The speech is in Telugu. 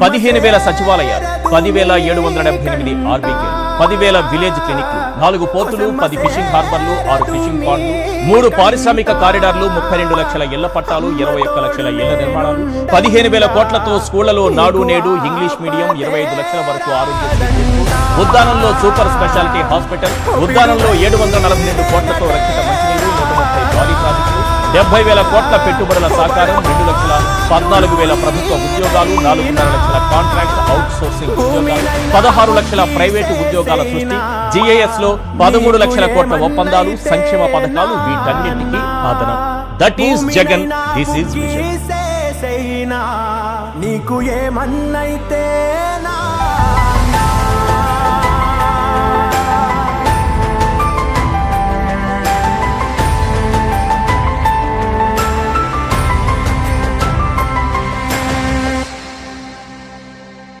పదిహేను వేల సచివాలయాలు పదివేల ఏడు వందల డెబ్బై ఎనిమిది ఆర్బీకే పదివేల విలేజ్ క్లినిక్లు నాలుగు పోర్టులు పది ఫిషింగ్ హార్బర్లు ఆరు ఫిషింగ్ పాండ్లు మూడు పారిశ్రామిక కారిడార్లు ముప్పై రెండు లక్షల ఇళ్ళ పట్టాలు ఇరవై ఒక్క లక్షల ఇళ్ళ నిర్మాణాలు పదిహేను వేల కోట్లతో స్కూళ్ళలో నాడు నేడు ఇంగ్లీష్ మీడియం ఇరవై ఐదు లక్షల వరకు ఆరోగ్య ఉద్దానంలో సూపర్ స్పెషాలిటీ హాస్పిటల్ ఉద్దానంలో ఏడు వందల నలభై రెండు కోట్లతో రక్షిత డెబ్బై వేల కోట్ల పెట్టుబడుల సాకారం రెండు లక్షల పద్నాలుగు వేల ప్రభుత్వ ఉద్యోగాలు నాలుగున్నర లక్షల కాంట్రాక్ట్ అవుట్ సోర్సింగ్ ఉద్యోగాలు పదహారు లక్షల ప్రైవేటు ఉద్యోగాల సృష్టి జిఐఎస్లో పదమూడు లక్షల కోట్ల ఒప్పందాలు సంక్షేమ పథకాలు వీటన్నింటికి ఆదనం that is Jagan this is నీకు ఏమన్నైతే